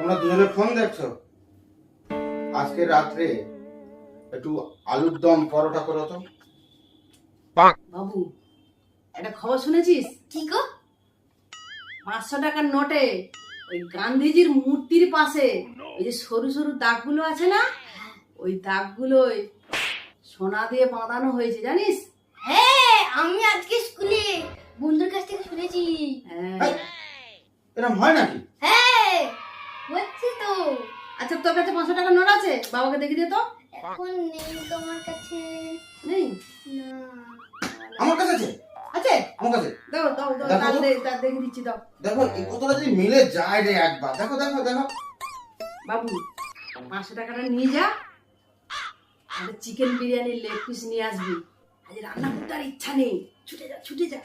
তোমরা দুজনে ফোন দেখছ? আজকে রাত্রে একটু আলুর দম পরোটা করো তো। বাবু একটা খবর শুনেছিস? কি গো? পাঁচশো টাকার নোটে ওই গান্ধীজির মূর্তির পাশে ওই যে সরু সরু দাগগুলো আছে না? ওই দাগগুলোই সোনা দিয়ে বাঁধানো হয়েছে জানিস? হ্যাঁ আমি আজকে স্কুলে বন্ধুর কাছ থেকে শুনেছি। হ্যাঁ। এরকম হয় নাকি? হ্যাঁ আচ্ছা তোর কাছে পাঁচশো টাকার নোট আছে? বাবাকে দেখে দে তো। এখন নেই তো আমার কাছে। নেই? না। আমার কাছে আছে? আছে? আমার কাছে? দাও দাও দাও তার দে- তার দেখে দিচ্ছি দাও। দেখো এই কতটা যদি মিলে যায় রে একবার। দেখো দেখো দেখো। বাবু পাঁচশো টাকাটা নিয়ে যা। আর চিকেন বিরিয়ানির লেগ পিস নিয়ে আসবি। আজ রান্না করতে আর ইচ্ছা নেই। ছুটে যা ছুটে যা।